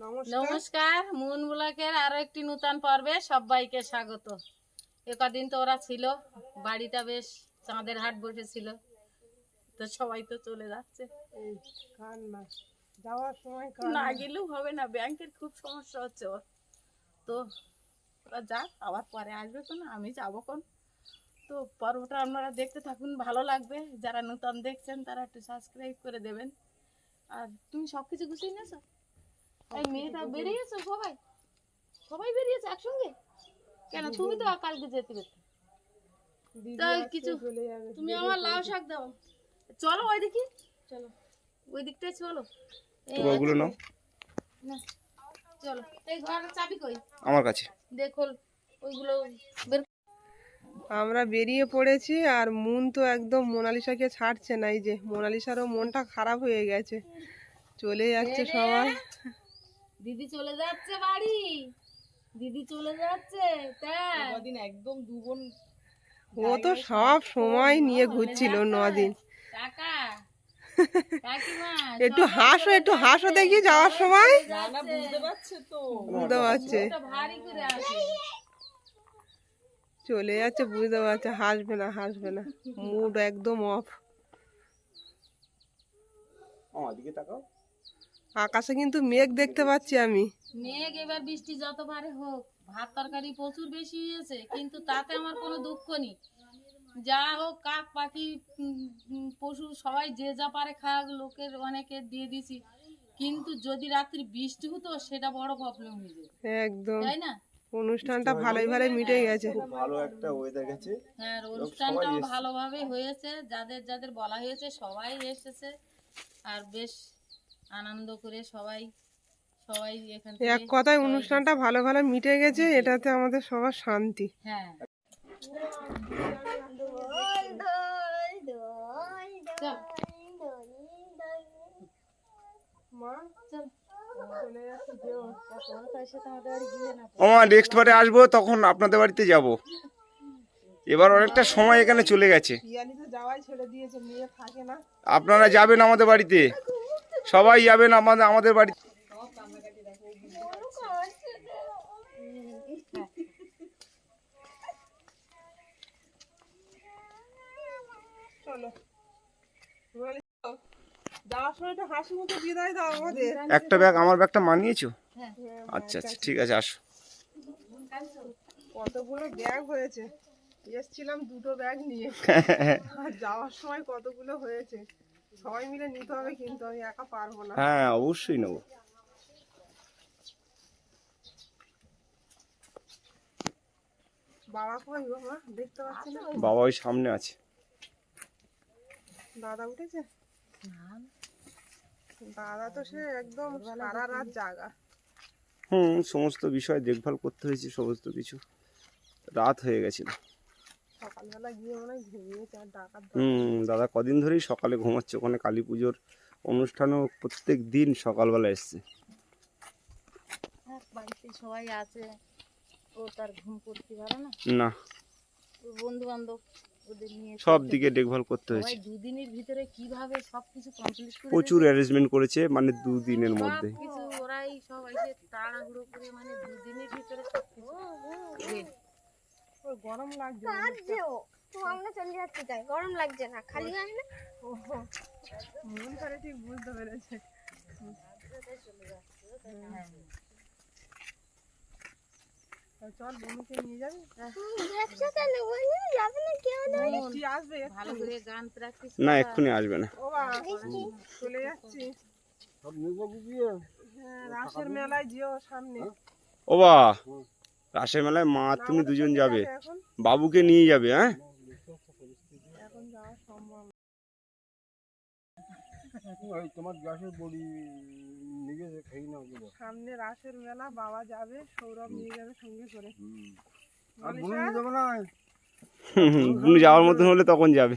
নমস্কার। মুন ব্লকের আরও একটি নূতন পর্বে সবাইকে স্বাগত। এ কদিন তো ওরা ছিল বাড়িটা বেশ চাঁদের হাট বসেছিল তো সবাই তো চলে যাচ্ছে। না গেলেও হবে না ব্যাংকের খুব সমস্যা হচ্ছে ওর। তো ওরা যাক আবার পরে আসবে কোন আমি যাব কোন তো পর্বটা আপনারা দেখতে থাকুন ভালো লাগবে। যারা নূতন দেখছেন তারা একটু সাবস্ক্রাইব করে দেবেন। আর তুমি সব কিছু গুছিয়ে নিয়েছো? এই মেয়েটা বেরিয়েছো সবাই। সবাই বেরিয়েছে একসঙ্গে? কেন? তুমি তো কালকে যেতে পেতে তাই কিছু তুমি আমার লাউ শাক দাও। চলো ওই দিকে চলো। ওই দিকটাই চলো। এই ওগুলো নাও। না, চলো। এই ঘরের চাবি কই? আমার কাছে। দেখো ওইগুলো বের আমরা বেরিয়ে পড়েছি আর মন তো একদম মোনালিসাকে ছাড়ছে না। এই যে মোনালিসারও মনটা খারাপ হয়ে গেছে। চলে যাচ্ছে সবাই। দিদি চলে যাচ্ছে বাড়ি। দিদি চলে যাচ্ছে তাই। একদম দু বোন ও তো সব সময় নিয়ে ঘুরছিল নদিন কাকা একটু হাসো একটু হাসো দেখি যাওয়ার সময়। বুঝতে পারছে চলে যাচ্ছে বুঝতে পারছে হাসবে না হাসবে না। মুড একদম অফ আমার দিকে তাকাও। আকাশে কিন্তু মেঘ দেখতে পাচ্ছি আমি। মেঘ এবার বৃষ্টি যত পারে হোক ভাত তরকারি প্রচুর বেশি হয়েছে কিন্তু তাতে আমার কোনো দুঃখ নেই। যা হোক কাক পাখি পশু সবাই যে যা পারে খাক লোকের অনেকে দিয়ে দিছি। কিন্তু যদি রাত্রি বৃষ্টি হতো সেটা বড় প্রবলেম হয়ে যেত। একদম। তাই না? অনুষ্ঠানটা ভালোই ভালোই মিটে গেছে। খুব ভালো একটা ওয়েদার গেছে। হ্যাঁ অনুষ্ঠানটাও ভালোভাবে হয়েছে যাদের যাদের বলা হয়েছে সবাই এসেছে। আর বেশ আনন্দ করে সবাই সবাই এখান এক কথায় অনুষ্ঠানটা ভালো ভালো মিটে গেছে এটাতে আমাদের সবার শান্তি। হ্যাঁ। চল আমার নেক্সট বারে আসব তখন আপনাদের বাড়িতে যাব। এবার অনেকটা সময় এখানে চলে গেছে। পিয়ালি তো যাওয়াই ছেড়ে দিয়েছে না। আপনারা যাবেন আমাদের বাড়িতে। সবাই যাবেন আমাদের আমাদের সময় একটা হাসি মুখে বিদায় দাও আমাদের একটা ব্যাগ আমার ব্যাগটা মানিয়েছো? আচ্ছা আচ্ছা ঠিক আছে আসো। কতগুলো ব্যাগ হয়েছে? এসছিলাম দুটো ব্যাগ নিয়ে। যাওয়ার সময় কতগুলো হয়েছে? সবাই মিলে নিতে হবে কিন্তু আমি একা পারব না। হ্যাঁ অবশ্যই নেব। বাবা কই বাবা দেখতে পাচ্ছি না? বাবা ওই সামনে আছে। দাদা উঠেছে? দাদা তো সে একদম সারা রাত জাগা। হুম সমস্ত বিষয় দেখভাল করতে হয়েছে সমস্ত কিছু। রাত হয়ে গেছিল। সকালবেলা গিয়ে মনে হয় ঘুমিয়েছে ডাকাত হুম দাদা কদিন ধরেই সকালে ঘুমাচ্ছে ওখানে কালী পুজোর অনুষ্ঠানও প্রত্যেক দিন সকালবেলা এসছে। বাড়িতে সবাই আছে ও তার ঘুম করতে পারে না। না। বন্ধু বান্ধব সব দিকে দেখভাল করতে হয়েছে। দুদিনের ভিতরে কীভাবে সবকিছু কমপ্লিট করে প্রচুর অ্যারেঞ্জমেন্ট করেছে মানে দুদিনের মধ্যে। কিছু ওরাই সব এসে তাড়াহুড়ো করে মানে দুদিনের ভিতরে গরম লাগছে লাগছে ও তো? আমরা চলে যাচ্ছি তাই। গরম লাগছে না খালি না? মন করে ঠিক বুঝতে পেরেছে। চল বনুকে নিয়ে যাবি? ব্যবসা চালু বলি যাবে না কেউ বৃষ্টি আসবে ভালো করে গান প্র্যাকটিস না এক্ষুনি আসবে না। ও বাবা চলে যাচ্ছি। হ্যাঁ, রাসের মেলায় যেও সামনে। ও বা রাসের মেলায় মা তুমি দুজন যাবে। বাবুকে নিয়ে যাবে হ্যাঁ? এখন যাওয়া সম্ভব না। সামনে রাসের মেলা বাবা যাবে সৌরভ নিয়ে যাবে সঙ্গে করে। বুনু যাওয়ার মতন হলে তখন যাবে।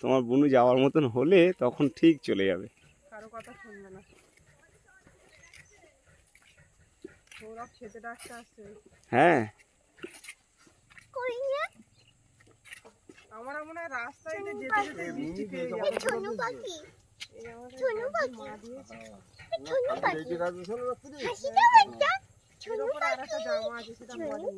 তোমার বুনু যাওয়ার মতন হলে তখন ঠিক চলে যাবে। কারও কথা শুনবে না। সৌরভ খেতে ডাকতে আসছে। হ্যাঁ। আমরা মনে হয় রাস্তায় যেতে যেতে বৃষ্টি পেয়ে যাব। ছোনু পাখি। আমাদের মা দিয়েছে। এর উপরে আর একটা জামা আছে সেটা পরেনি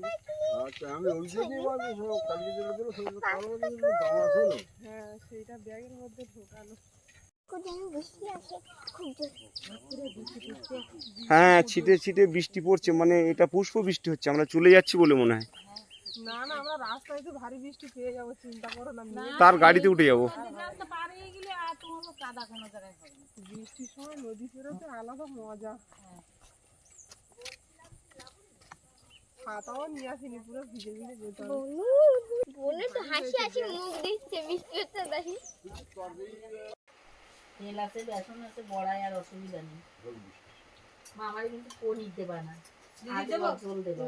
হ্যাঁ সেইটা ব্যাগের মধ্যে ঢোকানো কোথায় বৃষ্টি আছে খুব জোর হ্যাঁ ছিটে ছিটে বৃষ্টি পড়ছে মানে এটা পুষ্প বৃষ্টি হচ্ছে আমরা চলে যাচ্ছি বলে মনে হয়। না না আমরা রাস্তায় তো ভারী বৃষ্টি পেয়ে যাব চিন্তা করো না তার গাড়িতে উঠে যাব। রাস্তা পার হয়ে গেলে আর তোমার কাদা কোনো জায়গায় হবে বৃষ্টির সময় নদী পেরোতে আলাদা মজা। ছাতাও নিয়ে আসিনি পুরো ভিজে ভিজে যেতে হবে। বনু বনু তো হাসি হাসি মুখ দিচ্ছে বৃষ্টি হচ্ছে দেখি। তেল আছে বেসন আছে বড়াই আর অসুবিধা নেই। মা আমার কিন্তু পনির দেবা না আলু আর ঝোল দেবা।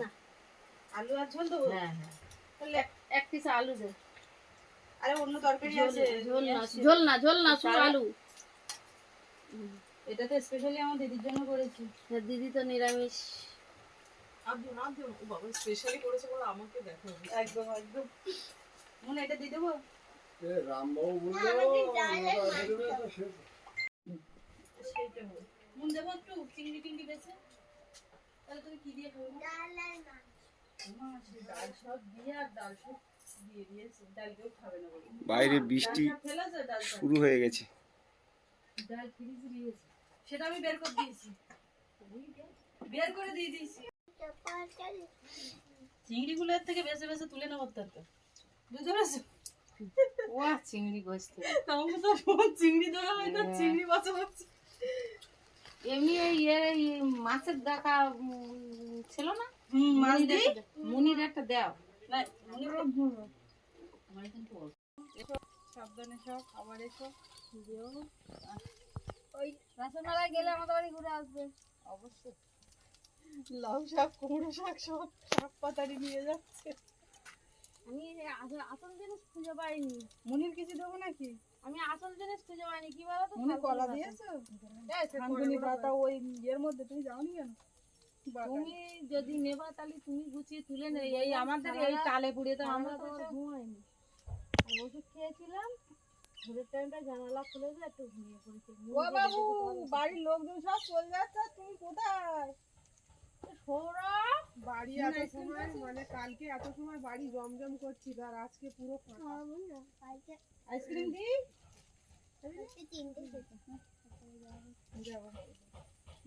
আলু আর ঝোল দেবো? হ্যাঁ হ্যাঁ। তাহলে এক- পিস আলু দে। আরে অন্য তরকারি আছে ঝোল না ঝোল না ঝোল না শুধু আলু। এটা তো স্পেশালি আমার দিদির জন্য করেছি। আর দিদি তো নিরামিষ। একদম একদম মনে এটা দিয়ে দেবো সেইটা হবে মন দেবো একটু চিংড়ি টিংড়ি বেছে তাহলে তুমি কি দিয়ে খাবে বাইরে বৃষ্টি শুরু হয়ে গেছে। ডাল ফ্রিজে দিয়েছে সেটা আমি বের করে দিয়েছি। বের করে দিয়ে দিয়েছি। চিংড়িগুলোর থেকে বেছে বেছে তুলে নেব তার তো। বুঝতে পেরেছ? ও চিংড়ি গোস্ত আমাকে তো সব চিংড়ি ধরা হয় না চিংড়ি বাঁচা বাঁচা এমনি এই মাছের দেখা ছিল না মুনির একটা- দেও। সাবধানে সব এসো ওই গেলে আমাদের বাড়ি ঘুরে আসবে অবশ্যই লাউ শাক কুমড়ো শাক সব শাক পাতারি নিয়ে যাচ্ছে আমি আসল জিনিস খুঁজে পাইনি। মনির কিছু দেবো নাকি? আমি আসল জিনিস খুঁজে পাইনি কি বলো তো মনে কলা দিয়েছ? পাতা ওই ইয়ের মধ্যে তুমি যাওনি কেন? তুমি যদি নেবা তাহলে তুমি গুছিয়ে তুলে নে। এই আমাদের এই পুড়িয়ে তো আমরা তো তো ঘুমাইনি। ওষুধ খেয়েছিলাম। ভোরের টাইমটা জানালা খুলে দিয়ে একটু ঘুমিয়ে পড়েছি। ও বাবু বাড়ির লোকজন সব চলে যাচ্ছে তুমি কোথায়? সৌরভ বাড়ি এত সময় মানে কালকে এত সময় বাড়ি জমজম করছিল আর আজকে পুরো আইসক্রিম দি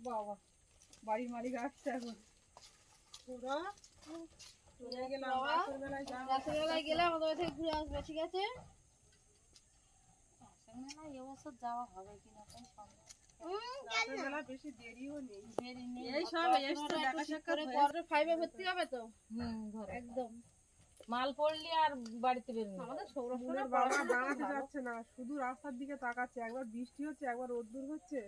বাবা বাড়ির মালিক আসছে এখন। যাব। রাত্রেবেলায় গেলে আমাদের বাড়ি থেকে ঘুরে আসবে ঠিক আছে? এবছর যাওয়া হবে কিনা তাই সন্দেহ। রাতের বেলা বেশি দেরিও নেই দেরি নেই। এই সব এসছে দেখা সাক্ষাৎ হয়েছে। কোয়ার্টার ফাইভে ভর্তি হবে তো? হুম ঘরে। একদম। মাল পড়লে আর বাড়িতে বেরোনো দাঁড়াতে যাচ্ছে না শুধু রাস্তার দিকে তাকাচ্ছে একবার বৃষ্টি হচ্ছে একবার রোদ্দুর হচ্ছে।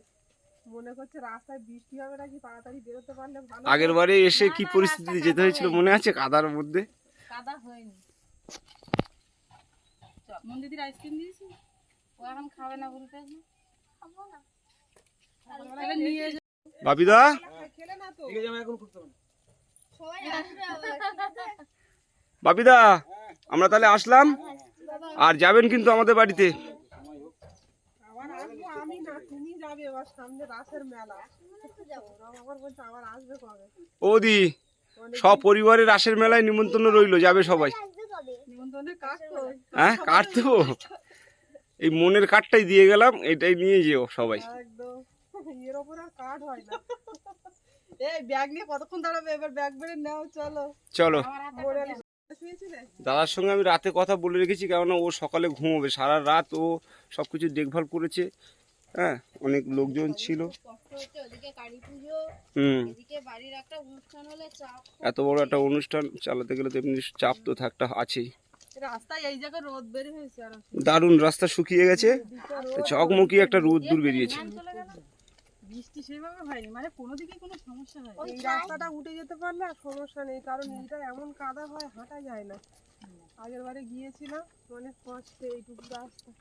মনে করছে রাস্তায় বৃষ্টি হবে নাকি তাড়াতাড়ি বেরোতে পারলে ভালো আগের বারে এসে কি পরিস্থিতি যেতে হয়েছিল মনে আছে কাদার মধ্যে? কাদা হয়নি। মন্দির আইসক্রিম দিয়েছি? ও এখন খাবে না বলতে? নিয়ে যা- বাপিদা? বাপিদা, আমরা তাহলে আসলাম। আর যাবেন কিন্তু আমাদের বাড়িতে। ওদি সব পরিবারের রাসের মেলায় নিমন্ত্রণ রইল, যাবে সবাই। হ্যাঁ দেবো এই মনের কাঠটাই দিয়ে গেলাম, এটাই নিয়ে যেও সবাই। এর ওপর আর কার্ড হয় না। এই ব্যাগ নিয়ে কতক্ষণ দাঁড়াবে? এবার ব্যাগ বেড়ে নাও চলো। চলো। দাদার সঙ্গে আমি রাতে কথা বলে রেখেছি কেননা ও সকালে ঘুমোবে। সারা রাত ও সব কিছু দেখভাল করেছে। হ্যাঁ অনেক লোকজন ছিল। কষ্ট হচ্ছে ওদিকে কালী পুজো হুম। এদিকে বাড়ির একটা অনুষ্ঠান হলে চাপ এত বড় একটা অনুষ্ঠান চালাতে গেলে তো এমনি চাপ তো থাকটা আছেই। দারুণ রাস্তা শুকিয়ে গেছে। চকমকি একটা রোদ দূর বেরিয়েছে। বৃষ্টি সেভাবে হয়নি মানে কোনো দিকে কোনো সমস্যা হয় এই রাস্তাটা উঠে যেতে পারলে আর সমস্যা নেই কারণ এইটা এমন কাদা হয় হাঁটা যায় না। আগের বারে গিয়েছিলাম অনেক কষ্টে এইটুকু রাস্তা।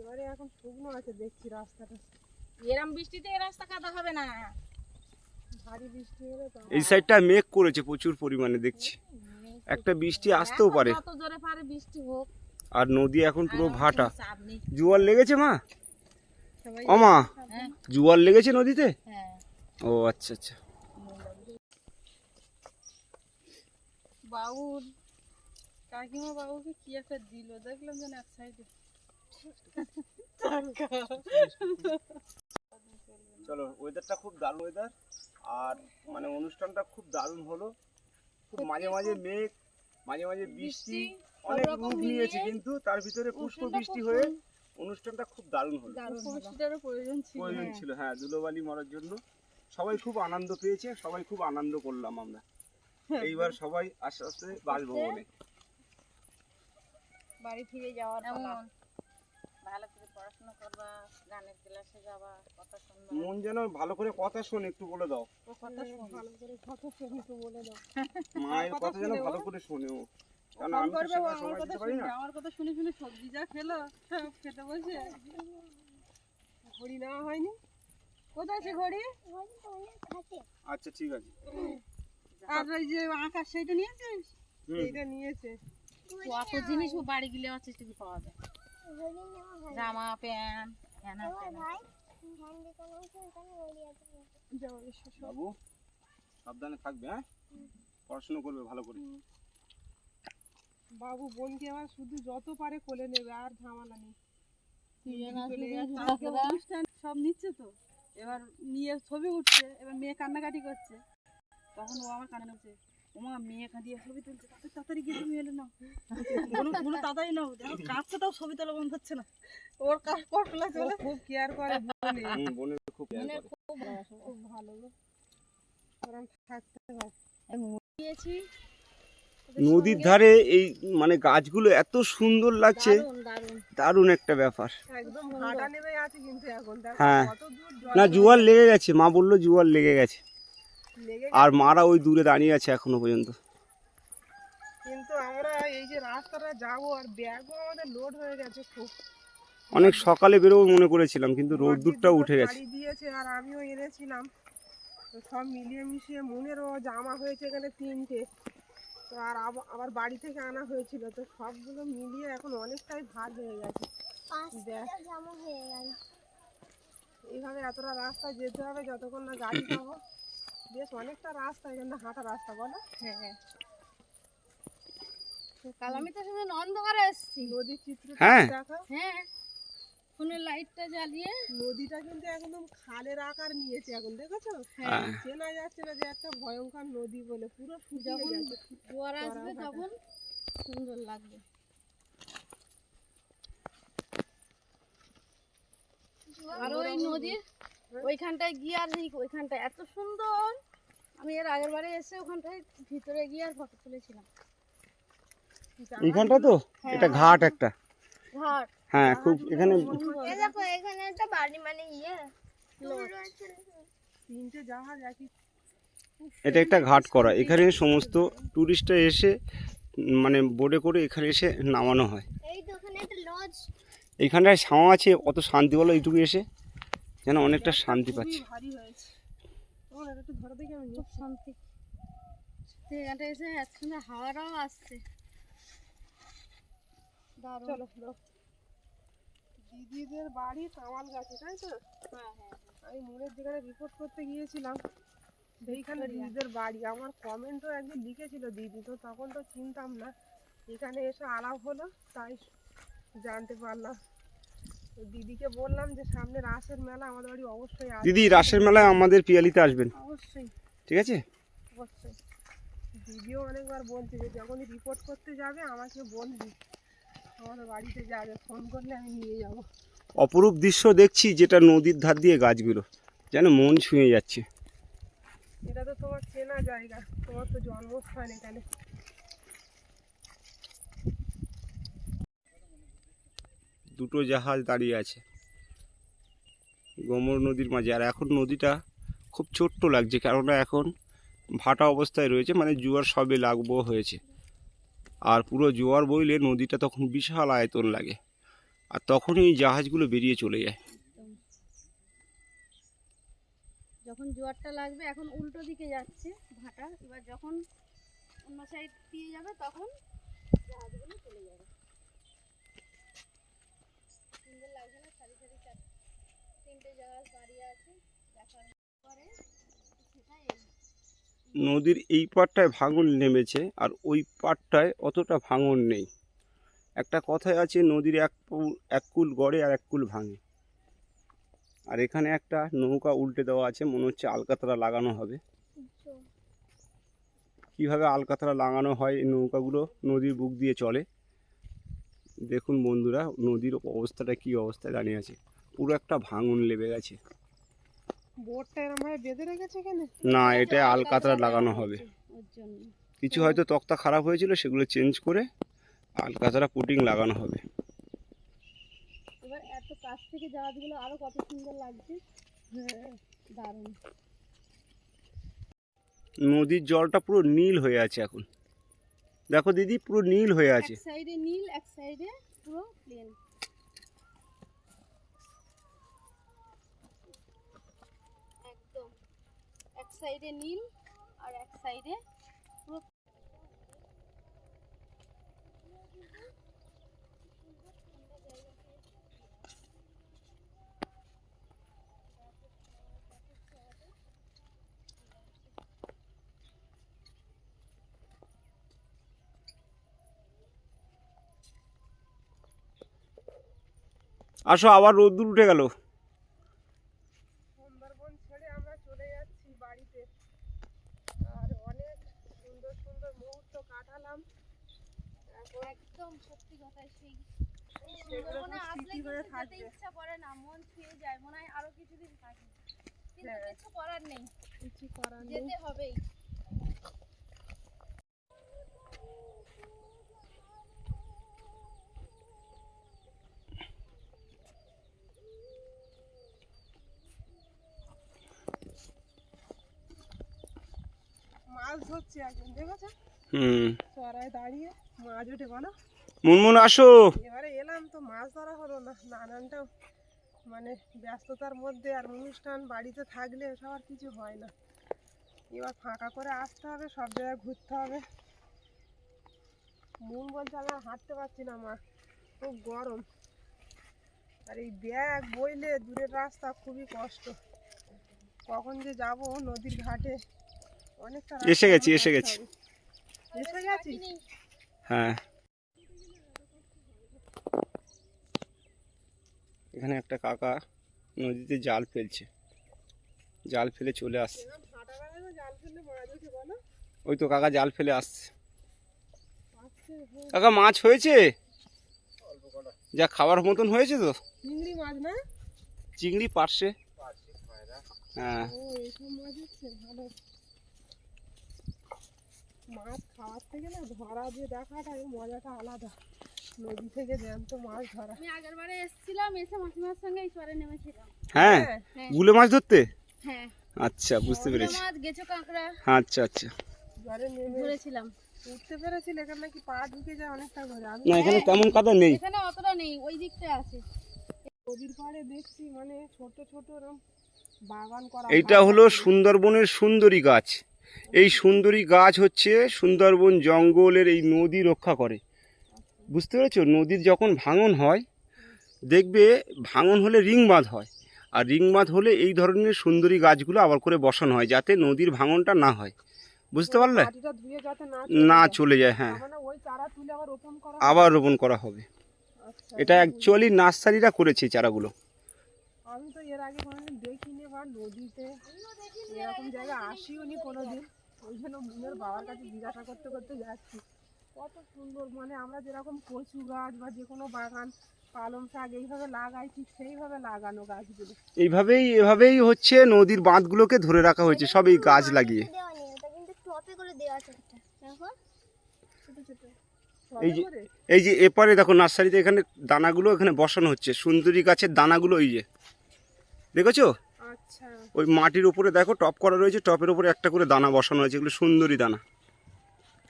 এবারে এখন শুকনো আছে দেখছি রাস্তাটা। এরম বৃষ্টিতে এই রাস্তা কাদা হবে না। ভারী বৃষ্টি হলে এই সাইডটা মেঘ করেছে প্রচুর পরিমাণে দেখছি। একটা বৃষ্টি আসতেও পারে। যত জোরে পারে বৃষ্টি হোক। আর নদী এখন পুরো ভাটা। জোয়ার লেগেছে মা? অমা হ্যাঁ। জোয়ার লেগেছে নদীতে? হ্যাঁ। ও আচ্ছা আচ্ছা। বাবুর কাকিমা বাবুকে কি একটা দিল? দেখলাম যেন এক সাইডে। চলো ওয়েদারটা খুব দারুণ ওয়েদার আর মানে অনুষ্ঠানটা খুব দারুণ হলো। খুব মাঝে মাঝে মেঘ মাঝে মাঝে বৃষ্টি অনেক রূপ নিয়েছে কিন্তু তার ভিতরে পুষ্প বৃষ্টি হয়ে অনুষ্ঠানটা খুব দারুণ হলো। প্রয়োজন ছিল। প্রয়োজন ছিল হ্যাঁ ধুলোবালি মরার জন্য। সবাই খুব আনন্দ পেয়েছে সবাই খুব আনন্দ করলাম আমরা। এইবার সবাই আস্তে আস্তে বাসভবনে বাড়ি ফিরে যাওয়ার ভালো করে পড়াশোনা করবা গানের ক্লাসে যাবা কথা শুনবা। মন যেন ভালো করে কথা শোন একটু বলে দাও। কথা শুন ভালো করে কথা শুনি তো বলে দাও। মায়ের কথা যেন ভালো করে শোনে ও কারণ করবে ও আমার কথা দিতে পারি শুনবে না। আমার কথা শুনে শুনে সবজি যা খেলো সব খেতে বসে। ঘড়ি নেওয়া হয়নি। কোথায় আছে ঘড়ি? আচ্ছা ঠিক আছে। আর ওই যে আকাশ সেইটা নিয়েছিস এইটা নিয়েছে। কত জিনিস ও বাড়ি গেলে আছে কিছু পাওয়া যায়। জামা প্যান্ট হ্যানা। বাবু সাবধানে থাকবে হ্যাঁ? পড়াশোনা করবে ভালো করে। বাবু বোনকে আবার শুধু যত পারে কোলে নেবে আর ঝামেলা নেই। অনুষ্ঠান সব নিচ্ছে তো? এবার নিয়ে ছবি উঠছে এবার মেয়ে কান্নাকাটি করছে। তখন ও আমার কানে হচ্ছে ওমা মেয়ে কাঁদিয়ে ছবি তুলছে। তাড়াতাড়ি তাড়াতাড়ি গিয়ে তুমি এলে নাও। বলো বলো তাড়াতাড়ি নাও। দেখো কাঁদছে তাও ছবি তোলা বন্ধ হচ্ছে না। ওর কাজ পটলা চলে। খুব কেয়ার করে বোনের খুব কেয়ার খুব ভালো। গো। ওরম থাকতে হয় দিয়েছি নদীর ধারে এই মানে গাছগুলো এত সুন্দর লাগছে। দারুণ একটা ব্যাপার। হ্যাঁ। কত দূর জল না জোয়ার লেগে গেছে মা বলল জোয়ার লেগে গেছে। আর মারা ওই দূরে দাঁড়িয়ে আছে এখনও পর্যন্ত। কিন্তু আমরা এই যে রাস্তাটা যাব আর ব্যাগও আমাদের লোড হয়ে গেছে খুব। অনেক সকালে বেরোবো মনে করেছিলাম কিন্তু মাটির রোদ্দুরটাও উঠে গেছে। দিয়েছে আর আমিও এনেছিলাম। সব মিলিয়ে মিশিয়ে মনেরও জামা হয়েছে এখানে তিনটে। তো আর আব- আবার বাড়ি থেকে আনা হয়েছিল তো সবগুলো মিলিয়ে এখন অনেকটাই ভার হয়ে গেছে। দেখ। এইভাবে এতটা রাস্তা যেতে হবে যতক্ষণ না গাড়ি পাবো। বেশ অনেকটা রাস্তা এখানে হাঁটা রাস্তা বলো হ্যাঁ কাল আমি তো সেদিন অন্ধকারে এসেছি। নদীর চিত্র হ্যাঁ। হ্যাঁ। ফোনের লাইটটা জ্বালিয়ে নদীটা কিন্তু একদম খালের আকার নিয়েছে এখন দেখেছ? হ্যাঁ। চেনা যাচ্ছে না যে একটা ভয়ঙ্কর নদী বলে পুরো যখন জোয়ার আসবে তখন সুন্দর লাগবে। আর ওই নদীর ওইখানটায় গিয়ে আর ওইখানটায় এত সুন্দর। আমি এর আগের বারে এসে ওখানটায় ভিতরে গিয়ে আর ফটো তুলেছিলাম। এইখানটা তো? এটা ঘাট একটা। ঘাট। হ্যাঁ খুব এখানে দেখো এখানে একটা বাড়ি মানে ইয়ে। তিনটে জাহাজ একই এটা একটা ঘাট করা। এখানে সমস্ত টুরিস্টরা এসে মানে বোটে করে এখানে এসে নামানো হয়। এই তো ওখানে একটা লজ এইখানটায় ছাওয়া আছে অত শান্তি বলো এইটুকু এসে। যেন অনেকটা শান্তি পাচ্ছি। ভারী হয়েছে। তোমার এটা একটু ধরে দেখি আমি। খুব শান্তি। এখানটা এসে হাওয়াটাও আসছে। চলো। দিদিদের বাড়ি কামাল গাছে তাই তো? হ্যাঁ হ্যাঁ আমি মনের যেখানে রিপোর্ট করতে গিয়েছিলাম। সেইখানে দিদিদের বাড়ি। আমার কমেন্টও একদিন লিখেছিল দিদি তো তখন তো চিনতাম না। এখানে এসে আলাপ হলো তাই জানতে পারলাম। তো দিদিকে বললাম যে সামনে রাসের মেলা আমাদের বাড়ি অবশ্যই আসবে। দিদি রাসের মেলায় আমাদের পিয়ালিতে আসবেন। অবশ্যই। ঠিক আছে? অবশ্যই। দিদিও অনেকবার বলছে যে যখনই রিপোর্ট করতে যাবে আমাকে বলবি। আমাদের বাড়িতে যাবে ফোন করলে আমি নিয়ে যাব। অপরূপ দৃশ্য দেখছি যেটা নদীর ধার দিয়ে গাছগুলো যেন মন ছুঁয়ে যাচ্ছে। এটা তো তোমার চেনা জায়গা তোমার তো জন্মস্থান এখানে। দুটো জাহাজ দাঁড়িয়ে আছে গোমর নদীর মাঝে। আর এখন নদীটা খুব ছোট্ট লাগছে কেননা এখন ভাটা অবস্থায় রয়েছে মানে জোয়ার সবে লাগবো হয়েছে। আর পুরো জোয়ার বইলে নদীটা তখন বিশাল আয়তন লাগে। আর তখনই এই জাহাজগুলো বেরিয়ে চলে যায়। যখন জোয়ারটা লাগবে, এখন উল্টো দিকে যাচ্ছে ভাটা। এবার যখন অন্য সাইড দিয়ে যাবে, তখন জাহাজগুলো চলে যাবে। সুন্দর লাগছে না? সারি সারি তিনটে জাহাজ দাঁড়িয়ে আছে। দেখার পরে নদীর এই পাড়টায় ভাঙন নেমেছে আর ওই পাড়টায় অতটা ভাঙন নেই। একটা কথাই আছে, নদীর এক এক কুল গড়ে আর এক কুল ভাঙে। আর এখানে একটা নৌকা উল্টে দেওয়া আছে, মনে হচ্ছে আলকাতরা লাগানো হবে। কীভাবে আলকাতরা লাগানো হয় এই নৌকাগুলো? নদীর বুক দিয়ে চলে। দেখুন বন্ধুরা, নদীর অবস্থাটা কি অবস্থায় দাঁড়িয়ে আছে। পুরো একটা ভাঙন লেবে গেছে। বোটটা এরম ভাবে বেঁধে রেখেছে এখানে? না এটা আলকাতরা লাগানো হবে। কিছু হয়তো তক্তা খারাপ হয়েছিল সেগুলো চেঞ্জ করে আলকাতরা পুটিং লাগানো হবে। এবার এত কাছ থেকে জাহাজগুলো আরও কত সুন্দর লাগছে। হ্যাঁ দারুণ। নদীর জলটা পুরো নীল হয়ে আছে এখন। দেখো দিদি পুরো নীল হয়ে আছে। এক সাইডে নীল এক সাইডে পুরো প্লেন একদম এক সাইডে নীল আর এক সাইডে আসো আবার রোদ্দুর উঠে গেল সুন্দরবন ছেড়ে আমরা চলে যাচ্ছি বাড়িতে আর অনেক সুন্দর সুন্দর মুহূর্ত কাটালাম এখন একদম সত্যি কথা সেই এই সেগুলো সুন্দরবনে সব আসলে স্মৃতি কিন্তু হয়ে যেতে থাকবে। ইচ্ছা করে না মন ছুঁয়ে যায় মনে হয় আরও কিছুদিন থাকি কিন্তু হ্যাঁ। কিছু করার নেই কিছু করার নেই যেতে হবেই মাছ ধরছে একজন দেখেছ হুম। দাঁড়িয়ে মাছ ওঠে বলো। মুনমুন আসো। এবারে এলাম তো মাছ ধরা হলো না। নানানটা মানে ব্যস্ততার মধ্যে আর অনুষ্ঠান বাড়িতে থাকলে এসব আর কিছু হয় না। এবার ফাঁকা করে আসতে হবে সব জায়গায় ঘুরতে হবে। মন বলছে আমি হাঁটতে পারছি না মা খুব গরম। আর এই ব্যাগ বইলে দূরের রাস্তা খুবই কষ্ট। কখন যে যাব নদীর ঘাটে এসে গেছি, এসে গেছি। হ্যাঁ। এখানে একটা কাকা নদীতে জাল ফেলছে। জাল ফেলে চলে আসছে। ওই তো কাকা জাল ফেলে আসছে। কাকা মাছ হয়েছে? যা খাবার মতন হয়েছে তো? চিংড়ি মাছ না? চিংড়ি পার্শে হ্যাঁ। মাছ খাওয়ার থেকে না ধরা যে দেখাটা এই মজাটা আলাদা। নদী থেকে জ্যান্ত মাছ ধরা। আমি আগের বারে এসেছিলাম এসে মাসিমার সঙ্গে এই চরে নেমেছিলাম হ্যাঁ? হ্যাঁ। গুলে মাছ ধরতে? হ্যাঁ। আচ্ছা বুঝতে পেরেছি। মাছ গেছো কাঁকড়া। আচ্ছা আচ্ছা। জ্বরে নেমে ধরেছিলাম। উঠতে পেরেছিল এখানে নাকি পা ঢুকে যায় অনেকটা করে আমি না এখানে তেমন কাদা নেই। এখানে অতটা নেই ওই দিকটা আছে। নদীর পাড়ে দেখছি মানে ছোট ছোট এরকম বাগান করা এইটা ভালো হলো সুন্দরবনের সুন্দরী গাছ। এই সুন্দরী গাছ হচ্ছে সুন্দরবন জঙ্গলের এই নদী রক্ষা করে। বুঝতে পেরেছ? নদীর যখন ভাঙন হয় দেখবে ভাঙন হলে রিং বাঁধ হয়। আর রিং বাঁধ হলে এই ধরনের সুন্দরী গাছগুলো আবার করে বসানো হয় যাতে নদীর ভাঙনটা না হয়। বুঝতে পারলে? না চলে যায়। হ্যাঁ। মানে আবার রোপণ করা হবে? আচ্ছা এটা অ্যাকচুয়ালি নার্সারিরা করেছে চারাগুলো। আমি তো এর আগে বা নদীতে এরকম জায়গা আসিও নি কোনোদিন ওই জন্য মনের বাবার কাছে জিজ্ঞাসা করতে করতে যাচ্ছি। কত সুন্দর মানে আমরা যেরকম কচু গাছ বা যে কোনো বাগান পালং শাক এইভাবে লাগাই ঠিক সেইভাবে লাগানো গাছগুলো। এইভাবেই এভাবেই হচ্ছে নদীর বাঁধগুলোকে ধরে রাখা হয়েছে সব এই গাছ লাগিয়ে। এই যে- এই যে এপারে দেখো নার্সারিতে এখানে দানাগুলো এখানে বসানো হচ্ছে সুন্দরী গাছের দানাগুলো এই যে। দেখেছ? ওই মাটির উপরে দেখো টপ করা রয়েছে, টপের উপরে একটা করে দানা বসানো হয়েছে, এগুলো সুন্দরী দানা।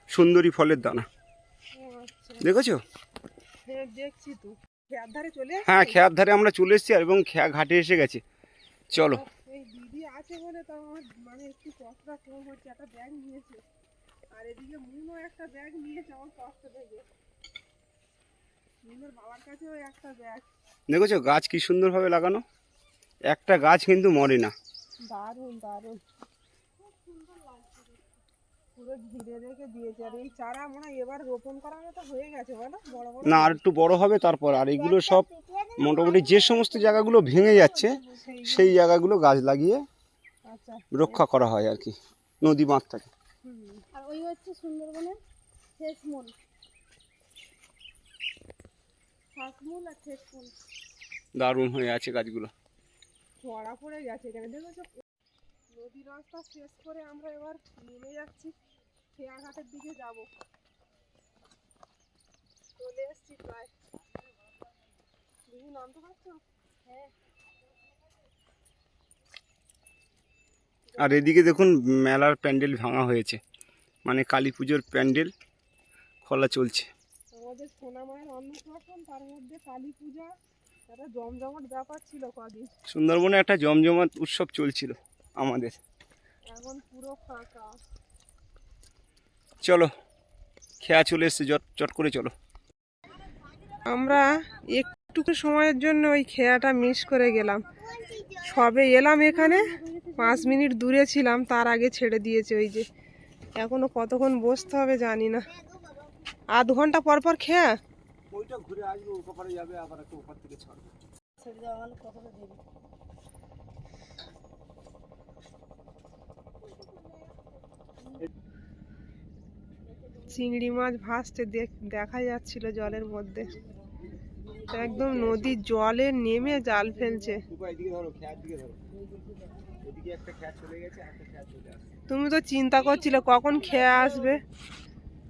সুন্দরী ফলের দানা। দেখেছ? হ্যাঁ খেয়ার ধারে আমরা চলে এসেছি এবং খেয়া ঘাটে এসে গেছে। চলো। দেখেছ? গাছ কি সুন্দরভাবে লাগানো? একটা গাছ কিন্তু মরে না। দারুণ দারুণ। পুরো ঘিরে রেখে দিয়েছে। আর এই চারা মনে হয় এবার রোপণ করার মতো হয়ে গেছে বলো? বড় বড় না আর একটু বড় হবে তারপর। আর এগুলো সব মোটামুটি যে সমস্ত জায়গাগুলো ভেঙে যাচ্ছে সেই জায়গাগুলো গাছ লাগিয়ে আচ্ছা। রক্ষা করা হয় আর কি নদী বাঁধ থাকে। আর ওই হচ্ছে সুন্দরবনের শেষমূল। শাকমূল আর শেষমূল। দারুণ হয়ে আছে গাছগুলো। চড়া পড়ে গেছে এখানে দেখেছ নদীর রাস্তা শেষ করে আমরা এবার নেমে যাচ্ছি খেয়াঘাটের দিকে যাব। চলে এসছি প্রায়। দিদি নামতে পারছ? হ্যাঁ। আর এদিকে দেখুন মেলার প্যান্ডেল ভাঙা হয়েছে। মানে কালী পুজোর প্যান্ডেল খোলা চলছে। আমাদের সোনামায়ের অন্নপ্রাশন তার মধ্যে কালী পূজা একটা জমজমাট ব্যাপার ছিল কদিন। সুন্দরবনে একটা জমজমাট উৎসব চলছিল আমাদের। এখন পুরো ফাঁকা। চলো খেয়া চলে এসছে চট চট করে চলো। আমরা একটু সময়ের জন্য ওই খেয়াটা মিস করে গেলাম। সবে এলাম এখানে পাঁচ মিনিট দূরে ছিলাম তার আগে ছেড়ে দিয়েছে ওই যে। এখনও কতক্ষণ বসতে হবে জানি না। আধ ঘণ্টা পর পর খেয়া? ওইটা ঘুরে আসবে ওপারে যাবে আবার একটা ওপার থেকে ছাড়বে। চিংড়ি মাছ ভাসতে দেখ- দেখা যাচ্ছিল জলের মধ্যে। একদম নদীর জলে নেমে জাল ফেলছে। এদিকে ধরো খেয়ার দিকে ধরো। এদিকে একটা খেয়া চলে গেছে একটা খেয়া চলে আসছে। তুমি তো চিন্তা করছিলে কখন খেয়ে আসবে?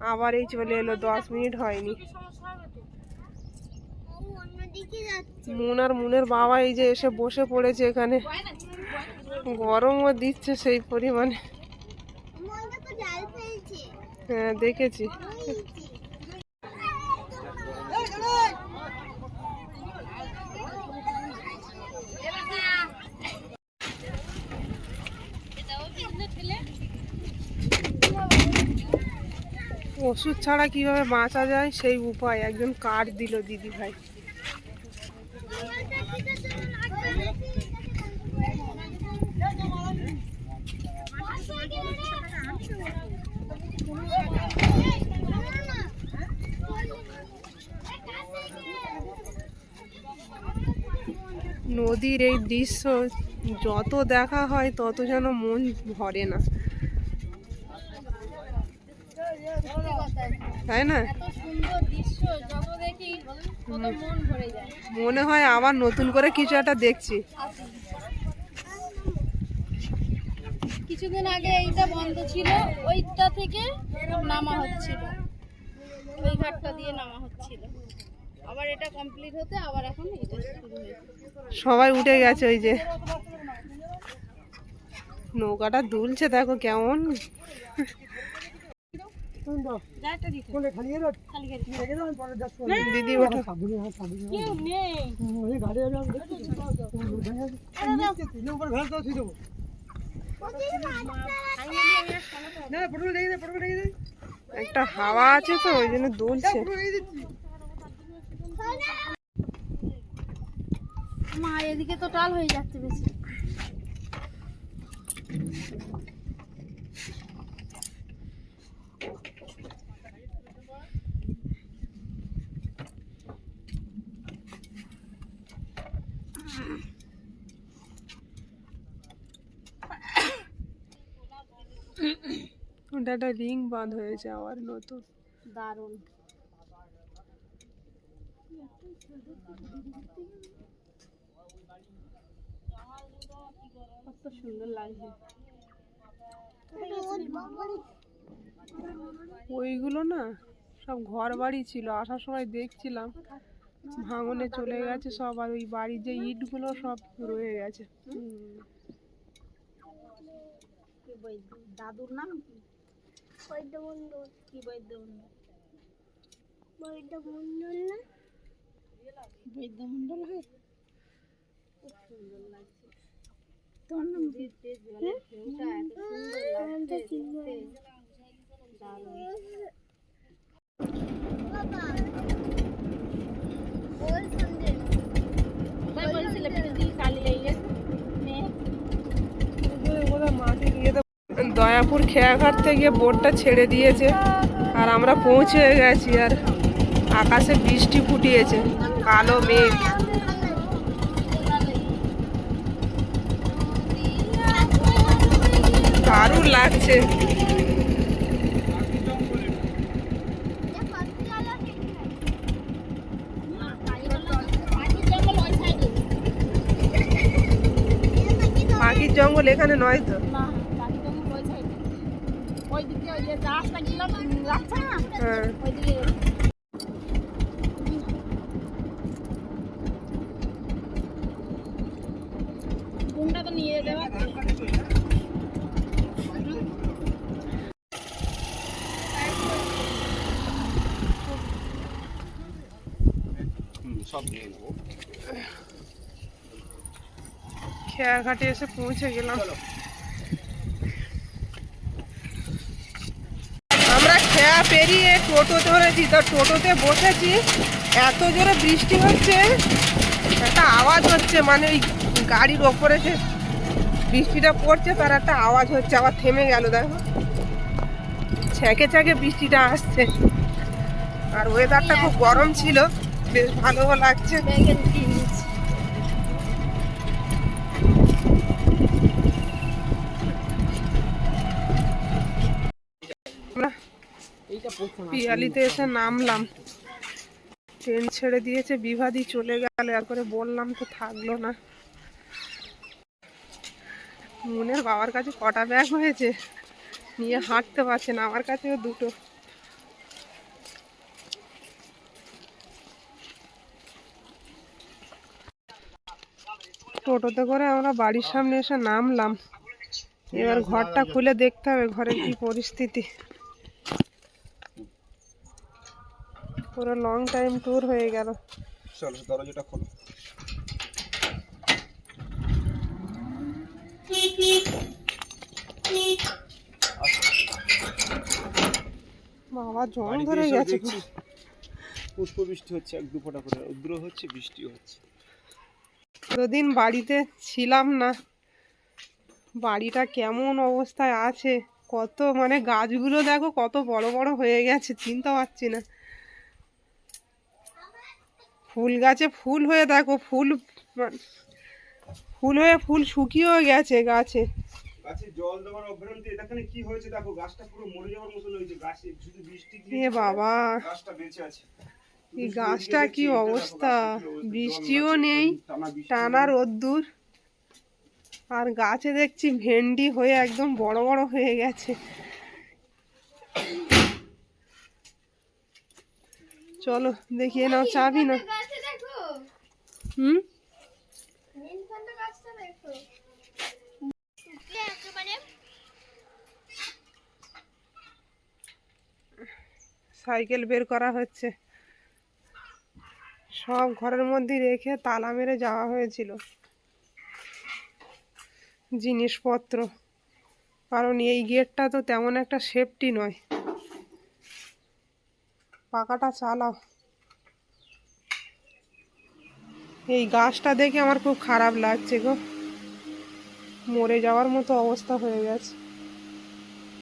আবার এই চলে এলো দশ মিনিট হয়নি। মুন আর মুনের বাবা এই যে এসে বসে পড়েছে এখানে। গরমও দিচ্ছে সেই পরিমাণে। হ্যাঁ দেখেছি। ওষুধ ছাড়া কীভাবে বাঁচা যায় সেই উপায় একজন কার্ড দিল দিদি ভাই নদীর এই দৃশ্য যত দেখা হয় তত যেন মন ভরে না। তাই না? মন মনে হয় আবার নতুন করে কিছু একটা দেখছি। কিছুদিন আগে এইটা বন্ধ ছিল ওইটা থেকে নামা হচ্ছিল। ওই ঘাটটা দিয়ে নামা হচ্ছিল। আবার এটা কমপ্লিট হতে আবার এখন এটা শুরু হয়েছে সবাই উঠে গেছে ওই যে। নৌকাটা দুলছে দেখো কেমন। দিদি ওঠো। একটা হাওয়া আছে তো ওই জন্য দুলছে। মা এদিকে তো টাল হয়ে যাচ্ছে বেশি। ওটা একটা রিং বাঁধ হয়েছে আবার নতুন। দারুণ। কত সুন্দর লাগছে। ওইগুলো না সব ঘর বাড়ি ছিল আসার সময় দেখছিলাম। ভাঙনে চলে গেছে সব আর ওই বাড়ির যে ইটগুলো সব রয়ে গেছে। দাদুর নাম কি? বৈদ্য মন্ডল কি বৈদ্য মন্ডল বৈদ্য মন্ডল না? বৈদ্যমণ্ডল হয়ে? দয়াপুর খেয়াঘাট থেকে বোটটা ছেড়ে দিয়েছে আর আমরা পৌঁছে গেছি আর আকাশে বৃষ্টি ফুটিয়েছে। কালো মেঘ। দারুণ লাগছে। পাখির জঙ্গল এখানে নয় তো? ওই দিকে ওই যে রাস্তা গেল রাস্তা না হ্যাঁ। ওইদিকে কোনটা তো নিয়ে যেতে পারবে সব নিয়ে নেব খেয়াঘাটে এসে পৌঁছে গেলাম। আমরা খেয়া পেরিয়ে টোটো ধরেছি তো টোটোতে বসেছি। এত জোরে বৃষ্টি হচ্ছে একটা আওয়াজ হচ্ছে মানে ওই গাড়ির ওপরে যে বৃষ্টিটা পড়ছে তার একটা আওয়াজ হচ্ছে আবার থেমে গেল দেখো। ছ্যাঁকে ছ্যাঁকে বৃষ্টিটা আসছে। আর ওয়েদারটা খুব গরম ছিল বেশ ভালো লাগছে। পিয়ালিতে এসে নামলাম। ট্রেন ছেড়ে দিয়েছে, বিভাদি চলে গেল আর করে বললাম তো থাকল না। মনের বাবার কাছে কটা ব্যাগ হয়েছে? নিয়ে হাঁটতে পারছে না, আমার কাছেও দুটো। টোটোতে করে আমরা বাড়ির সামনে এসে নামলাম। এবার ঘরটা খুলে দেখতে হবে ঘরের কি পরিস্থিতি। পুরো লং টাইম ট্যুর হয়ে গেল। চলো দরজাটা খোলো। বাবা জং বাড়িতে ধরে গেছে। পুষ্প বৃষ্টি হচ্ছে এক দু ফোঁটা করে রৌদ্র হচ্ছে বৃষ্টি হচ্ছে। এতদিন বাড়িতে ছিলাম না। বাড়িটা কেমন অবস্থায় আছে কত মানে গাছগুলো দেখো কত বড় বড় হয়ে গেছে চিনতে পারছি না। ফুল গাছে ফুল হয়ে দেখো ফুল ফুল হয়ে ফুল শুকিয়েও গেছে গাছে। গাছে জল দেওয়ার অভ্যন্তরে এখানে কি হয়েছে দেখো গাছটা পুরো মরে যাওয়ার মতন হয়েছে গাছে শুধু বৃষ্টি এ দিয়ে বাবা। গাছটা বেঁচে আছে। এই গাছটা কি দেখছি, অবস্থা? বৃষ্টিও নেই টানা। রোদ্দুর। আর গাছে দেখছি ভেন্ডি হয়ে একদম বড় বড় হয়ে গেছে। চলো দেখিয়ে নাও চাবি না হুম? সাইকেল বের করা হচ্ছে। সব ঘরের মধ্যে রেখে তালা মেরে যাওয়া হয়েছিল। জিনিসপত্র। কারণ এই গেটটা তো তেমন একটা সেফটি নয়। পাকাটা চালাও। এই গাছটা দেখে আমার খুব খারাপ লাগছে গো। মরে যাওয়ার মতো অবস্থা হয়ে গেছে।